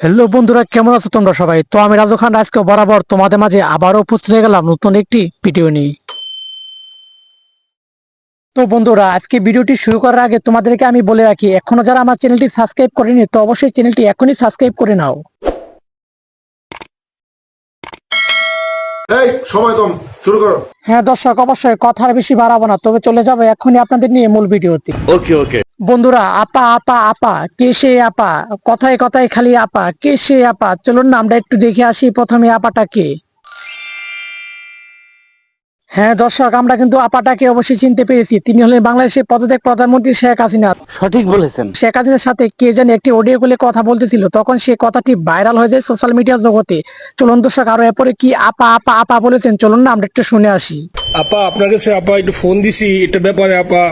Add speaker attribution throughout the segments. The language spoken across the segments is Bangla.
Speaker 1: হ্যালো বন্ধুরা কেমন আছো তোমরা সবাই? তো আমি রাজু খান আজকে বরাবর তোমাদের মাঝে আবারও উপস্থিত হয়ে গেলাম নতুন একটি ভিডিও নিয়ে। তো বন্ধুরা আজকে ভিডিওটি শুরু করার আগে তোমাদেরকে আমি বলে রাখি এখনও যারা আমার চ্যানেলটি সাবস্ক্রাইব করেনি তো অবশ্যই চ্যানেলটি এখনই সাবস্ক্রাইব করে নাও।
Speaker 2: এই সময় কম শুরু করো।
Speaker 1: হ্যাঁ দর্শক অবশ্যই কথা আর বেশি বাড়াবো না তবে চলে যাব এখনই আপনাদের নিয়ে মূল ভিডিওতে।
Speaker 3: ওকে ওকে
Speaker 1: বন্ধুরা, আপা আপা আপা, কে সে আপা? কথায় কথায় খালি আপা, কে সে আপা? চলুন না, আমরা একটু দেখে আসি প্রথমে আপাটা কে? হ্যাঁ দর্শক আমরা কিন্তু আপাটাকে অবশ্যই চিনতে পেরেছি। তিনি হলেন বাংলাদেশের পদত্যাগ প্রধানমন্ত্রী শেখ হাসিনা।
Speaker 4: সঠিক বলেছেন।
Speaker 1: শেখ হাসিনার সাথে কে জানি একটি অডিও কলে কথা বলতেছিল। তখন সে কথাটি ভাইরাল হয়ে যায় সোশ্যাল মিডিয়া জগতে। চলুন দর্শক আরও এরপরে কি আপা আপা আপা বলেছেন? চলুন না আমরা একটু শুনে আসি।
Speaker 5: আপা আপনার কাছে আপা একটু ফোন দিছি এটা ব্যাপারে আপা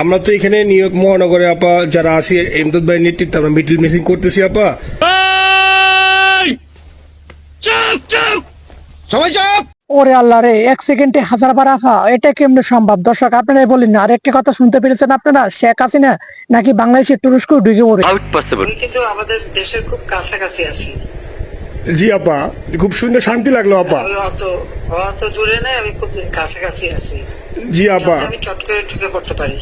Speaker 5: আমরা তো এখানে নিউ ইয়র্ক মহানগরে আপা যারা আছি এমদাদ ভাই নেতৃত্বে আমরা মিডিল মিসিং করতেছি আপা।
Speaker 3: চুপ চুপ! সবাই চুপ!
Speaker 1: ওরে আল্লাহ রে এক সেকেন্ডে হাজার বার আফা এটা কেমনি সম্ভব? দর্শক আপনারাই বলেন না আর একটা কথা শুনতে পেরেছেন আপনারা? শেখ হাসিনা নাকি বাংলাদেশের তুরস্ক ঢুকে পড়ে
Speaker 6: আমি কিন্তু আমাদের দেশের খুব কাছাকাছি আছি
Speaker 5: জি আপা। খুব শুনে শান্তি লাগল আপা।
Speaker 6: অত দূরে আমি খুব কাছাকাছি আছি।
Speaker 5: জি আপা।
Speaker 6: যাতে আমি চট করে ঢুকে পড়তে পারি।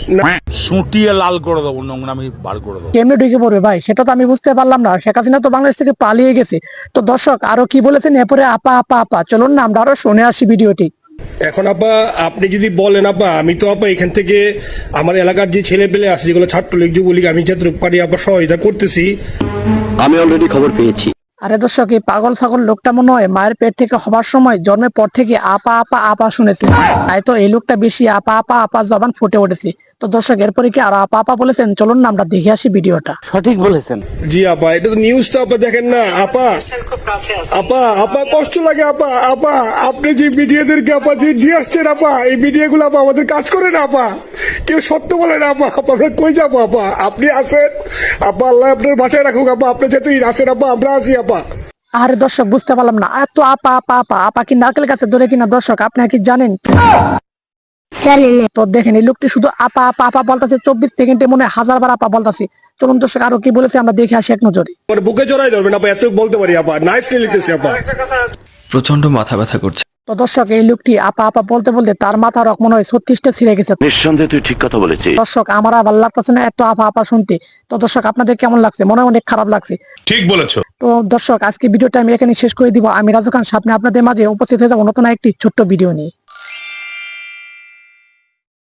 Speaker 3: সুটিয়ে লাল করে দেবো নোংরামি বার করে দেবো।
Speaker 1: কেমনে ঢুকে পড়বে ভাই? সেটা তো আমি বুঝতে পারলাম না। শেখ হাসিনা তো বাংলাদেশ থেকে পালিয়ে গেছে। তো দর্শক আরও কি বলেছেন? এরপরে আপা আপা আপা চলুন না আমরা আরও শুনে আসি ভিডিওটি।
Speaker 5: এখন আপা আপনি যদি বলেন আপা আমি তো আপা এখান থেকে আমার এলাকার যে ছেলে পেলে আছে যেগুলো ছাত্রলীগ যুবলীগ আমি যতটুকু পারি আপা সহায়তা করতেছি।
Speaker 4: আমি অলরেডি খবর পেয়েছি।
Speaker 1: আরে দর্শক এই পাগল ছাগল লোকটা মনে হয় মায়ের পেট থেকে হবার সময় জন্মের পর থেকে আপা আপা আপা শুনেছে। তাই তো এই লোকটা বেশি আপা আপা আপা জবান ফুটে উঠেছে। তো দর্শক এরপরে কি আর আপা আপা বলেছেন? চলুন না আমরা দেখে আসি ভিডিওটা।
Speaker 4: সঠিক বলেছেন।
Speaker 5: জি আপা এটা তো নিউজ তো আপা দেখেন না। আপা
Speaker 6: দেশের খুব কাছে আছি
Speaker 5: আপা আপা কষ্ট লাগে আপা আপা আপনি যে মিডিয়াদেরকে আপা যে দিয়ে আসছেন আপা এই মিডিয়াগুলো আপা আমাদের কাজ করে না আপা। কেউ সত্য বলে না আপা আপা আমরা কই যাব আপা আপনি আছেন আপা আল্লাহ আপনার বাঁচায় রাখুক আপা আপনি যেতেই আছেন আপা আমরা আছি আপা
Speaker 1: আরে দর্শক বুঝতে পারলাম না। এত আপা আপা আপা আপা কি নারকেল গাছে ধরে কিনা? দর্শক আপনারা কি জানেন? তো দেখেন এই লোকটি শুধু আপা আপা আপা বলতেছে চব্বিশ সেকেন্ডে মনে হয় হাজার বার আপা বলতেছে। চলুন দর্শক আরও কি বলেছে আমরা দেখে আসি এক নজরে।
Speaker 5: মানে বুকে জড়াই ধরবেন আপা এত বলতে পারি আপা নাইস লিখতেছি আপা
Speaker 7: প্রচণ্ড মাথা ব্যথা করছে।
Speaker 1: তো দর্শক এই লোকটি আপা আপা বলতে বলতে তার মাথা রক মনে হয় ছত্রিশটা ছিঁড়ে গেছে।
Speaker 4: নিঃসন্দেহে তুই ঠিক কথা বলেছিস।
Speaker 1: দর্শক আমার আর ভালো লাগতেছে না এত আপা আপা শুনতে। তো দর্শক আপনাদের কেমন লাগছে? মনে অনেক খারাপ লাগছে।
Speaker 3: ঠিক বলেছ।
Speaker 1: তো দর্শক আজকে ভিডিওটা আমি এখানে শেষ করে দিব। আমি রাজু খান সামনে আপনাদের মাঝে উপস্থিত হয়ে যাব নতুন একটি ছোট্ট ভিডিও নিয়ে।